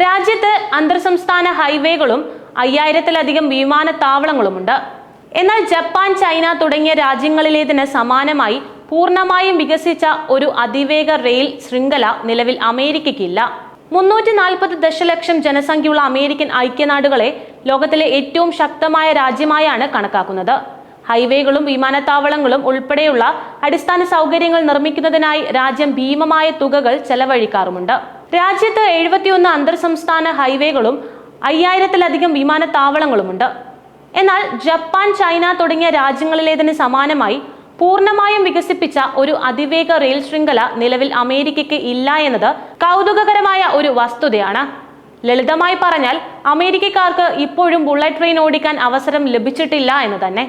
രാജ്യത്ത് അന്തർ സംസ്ഥാന ഹൈവേകളും അയ്യായിരത്തിലധികം വിമാനത്താവളങ്ങളുമുണ്ട്. എന്നാൽ ജപ്പാൻ ചൈന തുടങ്ങിയ രാജ്യങ്ങളിലേതിന് സമാനമായി പൂർണമായും വികസിച്ച ഒരു അതിവേഗ റെയിൽ ശൃംഖല നിലവിൽ അമേരിക്കയ്ക്കില്ല. മുന്നൂറ്റി നാൽപ്പത് ദശലക്ഷം ജനസംഖ്യയുള്ള അമേരിക്കൻ ഐക്യനാടുകളെ ലോകത്തിലെ ഏറ്റവും ശക്തമായ രാജ്യമായാണ് കണക്കാക്കുന്നത്. ഹൈവേകളും വിമാനത്താവളങ്ങളും ഉൾപ്പെടെയുള്ള അടിസ്ഥാന സൗകര്യങ്ങൾ നിർമ്മിക്കുന്നതിനായി രാജ്യം ഭീമമായ തുകകൾ ചെലവഴിക്കാറുമുണ്ട്. രാജ്യത്ത് എഴുപത്തിയൊന്ന് അന്തർ സംസ്ഥാന ഹൈവേകളും അയ്യായിരത്തിലധികം വിമാനത്താവളങ്ങളുമുണ്ട്. എന്നാൽ ജപ്പാൻ ചൈന തുടങ്ങിയ രാജ്യങ്ങളിലേതിന് സമാനമായി പൂർണമായും വികസിപ്പിച്ച ഒരു അതിവേഗ റെയിൽ ശൃംഖല നിലവിൽ അമേരിക്കയ്ക്ക് ഇല്ല എന്നത് കൗതുകകരമായ ഒരു വസ്തുതയാണ്. ലളിതമായി പറഞ്ഞാൽ അമേരിക്കക്കാർക്ക് ഇപ്പോഴും ബുള്ളറ്റ് ട്രെയിൻ ഓടിക്കാൻ അവസരം ലഭിച്ചിട്ടില്ല എന്ന് തന്നെ.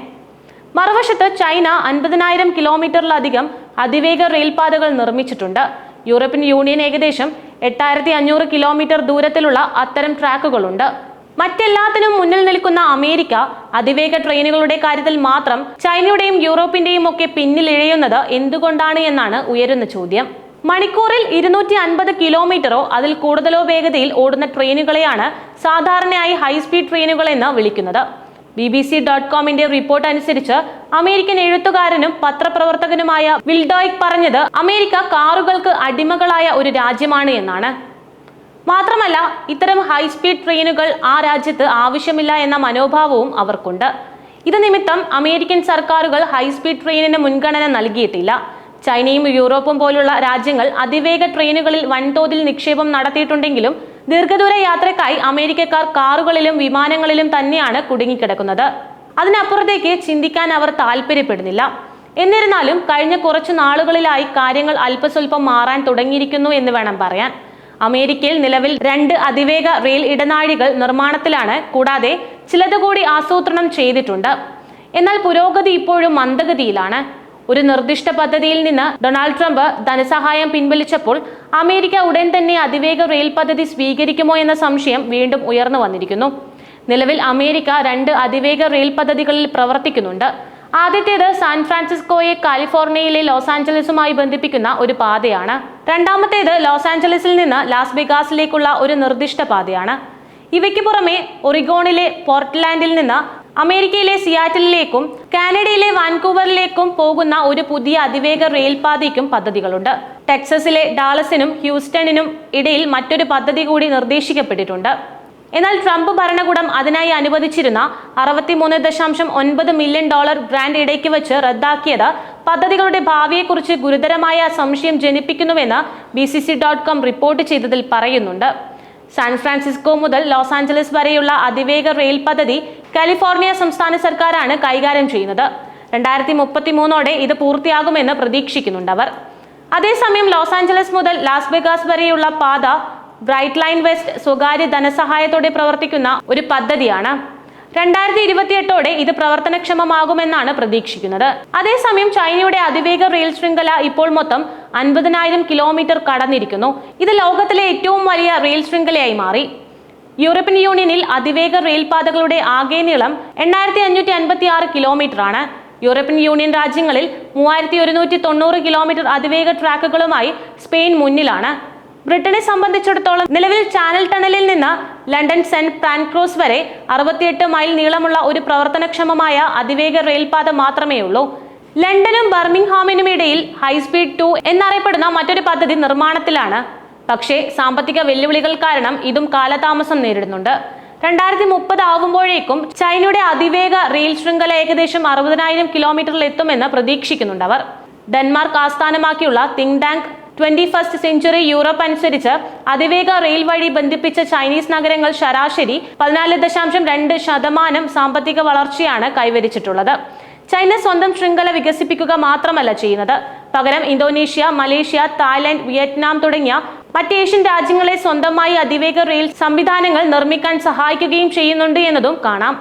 മറുവശത്ത് ചൈന അൻപതിനായിരം കിലോമീറ്ററിലധികം അതിവേഗ റെയിൽപാതകൾ നിർമ്മിച്ചിട്ടുണ്ട്. യൂറോപ്യൻ യൂണിയൻ ഏകദേശം എട്ടായിരത്തി അഞ്ഞൂറ് കിലോമീറ്റർ ദൂരത്തിലുള്ള അത്തരം ട്രാക്കുകളുണ്ട്. മറ്റെല്ലാത്തിനും മുന്നിൽ നിൽക്കുന്ന അമേരിക്ക അതിവേഗ ട്രെയിനുകളുടെ കാര്യത്തിൽ മാത്രം ചൈനയുടെയും യൂറോപ്പിന്റെയും ഒക്കെ പിന്നിലിഴയുന്നത് എന്തുകൊണ്ടാണ് എന്നാണ് ഉയരുന്ന ചോദ്യം. മണിക്കൂറിൽ ഇരുന്നൂറ്റി അൻപത് കിലോമീറ്ററോ അതിൽ കൂടുതലോ വേഗതയിൽ ഓടുന്ന ട്രെയിനുകളെയാണ് സാധാരണയായി ഹൈസ്പീഡ് ട്രെയിനുകൾ എന്ന് വിളിക്കുന്നത്. ബി ബി സി ഡോട്ട് കോമിന്റെ റിപ്പോർട്ട് അനുസരിച്ച് അമേരിക്കൻ എഴുത്തുകാരനും പത്രപ്രവർത്തകനുമായ വിൽഡോയിക് പറഞ്ഞത് അമേരിക്ക കാറുകൾക്ക് അടിമകളായ ഒരു രാജ്യമാണ് എന്നാണ്. മാത്രമല്ല ഇത്തരം ഹൈസ്പീഡ് ട്രെയിനുകൾ ആ രാജ്യത്ത് ആവശ്യമില്ല എന്ന മനോഭാവവും അവർക്കുണ്ട്. ഇത് നിമിത്തം അമേരിക്കൻ സർക്കാരുകൾ ഹൈസ്പീഡ് ട്രെയിനിന് മുൻഗണന നൽകിയിട്ടില്ല. ചൈനയും യൂറോപ്പും പോലുള്ള രാജ്യങ്ങൾ അതിവേഗ ട്രെയിനുകളിൽ വൻതോതിൽ നിക്ഷേപം നടത്തിയിട്ടുണ്ടെങ്കിലും ദീർഘദൂര യാത്രയ്ക്കായി അമേരിക്കക്കാർ കാറുകളിലും വിമാനങ്ങളിലും തന്നെയാണ് കുടുങ്ങിക്കിടക്കുന്നത്. അതിനപ്പുറത്തേക്ക് ചിന്തിക്കാൻ അവർ താല്പര്യപ്പെടുന്നില്ല. എന്നിരുന്നാലും കഴിഞ്ഞ കുറച്ചു നാളുകളിലായി കാര്യങ്ങൾ അല്പസ്വല്പം മാറാൻ തുടങ്ങിയിരിക്കുന്നു എന്ന് വേണം പറയാൻ. അമേരിക്കയിൽ നിലവിൽ രണ്ട് അതിവേഗ റെയിൽ ഇടനാഴികൾ നിർമ്മാണത്തിലാണ് കൂടാതെ ചിലതുകൂടി ആസൂത്രണം ചെയ്തിട്ടുണ്ട്. എന്നാൽ പുരോഗതി ഇപ്പോഴും മന്ദഗതിയിലാണ്. ഒരു നിർദ്ദിഷ്ട പദ്ധതിയിൽ നിന്ന് ഡൊണാൾഡ് ട്രംപ് ധനസഹായം പിൻവലിച്ചപ്പോൾ അമേരിക്ക ഉടൻ തന്നെ അതിവേഗ റെയിൽ പദ്ധതി സ്വീകരിക്കുമോ എന്ന സംശയം വീണ്ടും ഉയർന്നു വന്നിരിക്കുന്നു. നിലവിൽ അമേരിക്ക രണ്ട് അതിവേഗ റെയിൽ പദ്ധതികളിൽ പ്രവർത്തിക്കുന്നുണ്ട്. ആദ്യത്തേത് സാൻ ഫ്രാൻസിസ്കോയെ കാലിഫോർണിയയിലെ ലോസ് ആഞ്ചലസുമായി ബന്ധിപ്പിക്കുന്ന ഒരു പാതയാണ്. രണ്ടാമത്തേത് ലോസ് ആഞ്ചലസിൽ നിന്ന് ലാസ് വെഗാസിലേക്കുള്ള ഒരു നിർദ്ദിഷ്ട പാതയാണ്. ഇവയ്ക്ക് പുറമെ ഒറിഗോണിലെ പോർട്ട്ലാൻഡിൽ നിന്ന് അമേരിക്കയിലെ സിയാറ്റലിലേക്കും കാനഡയിലെ വാൻകൂവറിലേക്കും പോകുന്ന ഒരു പുതിയ അതിവേഗ റെയിൽപാതയ്ക്കും പദ്ധതികളുണ്ട്. ടെക്സസിലെ ഡാളസിനും ഹ്യൂസ്റ്റണിനും ഇടയിൽ മറ്റൊരു പദ്ധതി കൂടി നിർദ്ദേശിക്കപ്പെട്ടിട്ടുണ്ട്. എന്നാൽ ട്രംപ് ഭരണകൂടം അതിനായി അനുവദിച്ചിരുന്ന അറുപത്തിമൂന്ന് ദശാംശം ഒൻപത് മില്യൺ ഡോളർ ഗ്രാൻഡ് ഇടയ്ക്ക് വെച്ച് റദ്ദാക്കിയത് പദ്ധതികളുടെ ഭാവിയെക്കുറിച്ച് ഗുരുതരമായ സംശയം ജനിപ്പിക്കുന്നുവെന്ന് B C C dot com report ചെയ്തതിൽ പറയുന്നുണ്ട്. സാൻ ഫ്രാൻസിസ്കോ മുതൽ ലോസ് ആഞ്ചലസ് വരെയുള്ള അതിവേഗ റെയിൽ പദ്ധതി കാലിഫോർണിയ സംസ്ഥാന സർക്കാരാണ് കൈകാര്യം ചെയ്യുന്നത്. രണ്ടായിരത്തി മുപ്പത്തി മൂന്നോടെ ഇത് പൂർത്തിയാകുമെന്ന് പ്രതീക്ഷിക്കുന്നുണ്ട് അവർ. അതേസമയം ലോസ് ആഞ്ചലസ് മുതൽ ലാസ് വെഗാസ് വരെയുള്ള പാത ബ്രൈറ്റ് ലൈൻ വെസ്റ്റ് സ്വകാര്യ ധനസഹായത്തോടെ പ്രവർത്തിക്കുന്ന ഒരു പദ്ധതിയാണ്. രണ്ടായിരത്തി ഇരുപത്തിയെട്ടോടെ ഇത് പ്രവർത്തനക്ഷമമാകുമെന്നാണ് പ്രതീക്ഷിക്കുന്നത്. അതേസമയം ചൈനയുടെ അതിവേഗ റെയിൽ ശൃംഖല ഇപ്പോൾ മൊത്തം അൻപതിനായിരം കിലോമീറ്റർ കടന്നിരിക്കുന്നു. ഇത് ലോകത്തിലെ ഏറ്റവും വലിയ റെയിൽ ശൃംഖലയായി മാറി. യൂറോപ്യൻ യൂണിയനിൽ അതിവേഗ റെയിൽപാതകളുടെ ആകെ നീളം എണ്ണായിരത്തി അഞ്ഞൂറ്റി അൻപത്തി ആറ് കിലോമീറ്റർ ആണ് യൂറോപ്യൻ യൂണിയൻ രാജ്യങ്ങളിൽ മൂവായിരത്തി ഒരുന്നൂറ്റി തൊണ്ണൂറ് കിലോമീറ്റർ അതിവേഗ ട്രാക്കുകളുമായി സ്പെയിൻ മുന്നിലാണ്. ബ്രിട്ടനെ സംബന്ധിച്ചിടത്തോളം നിലവിൽ ചാനൽ ടണലിൽ നിന്ന് ലണ്ടൻ സെന്റ് പ്രാൻക്രോസ് വരെ അറുപത്തിയെട്ട് മൈൽ നീളമുള്ള ഒരു പ്രവർത്തനക്ഷമമായ അതിവേഗ റെയിൽപാത മാത്രമേ ഉള്ളൂ ലണ്ടനും ബർമിംഗ്ഹാമിനും ഇടയിൽ ഹൈസ്പീഡ് ടു എന്നറിയപ്പെടുന്ന മറ്റൊരു പദ്ധതി നിർമ്മാണത്തിലാണ്. പക്ഷേ സാമ്പത്തിക വെല്ലുവിളികൾ കാരണം ഇതും കാലതാമസം നേരിടുന്നുണ്ട്. രണ്ടായിരത്തി മുപ്പത് ആവുമ്പോഴേക്കും ചൈനയുടെ അതിവേഗ റെയിൽ ശൃംഖല ഏകദേശം അറുപതിനായിരം കിലോമീറ്ററിൽ എത്തുമെന്ന് പ്രതീക്ഷിക്കുന്നുണ്ട് അവർ. Denmark ആസ്ഥാനമാക്കിയുള്ള think tank twenty first century Europe അനുസരിച്ച് അതിവേഗ റെയിൽ വഴി ബന്ധിപ്പിച്ച ചൈനീസ് നഗരങ്ങൾ ശരാശരി പതിനാല് ദശാംശം രണ്ട് ശതമാനം സാമ്പത്തിക വളർച്ചയാണ് കൈവരിച്ചിട്ടുള്ളത്. ചൈന സ്വന്തം ശൃംഖല വികസിപ്പിക്കുക മാത്രമല്ല ചെയ്യുന്നത്. പകരം ഇന്തോനേഷ്യ മലേഷ്യ തായ്ലൻഡ് വിയറ്റ്നാം തുടങ്ങിയ മറ്റ് ഏഷ്യൻ രാജ്യങ്ങളെ സ്വന്തമായി അതിവേഗ റെയിൽ സംവിധാനങ്ങൾ നിർമ്മിക്കാൻ സഹായിക്കുകയും ചെയ്യുന്നുണ്ട് എന്നതും കാണാം.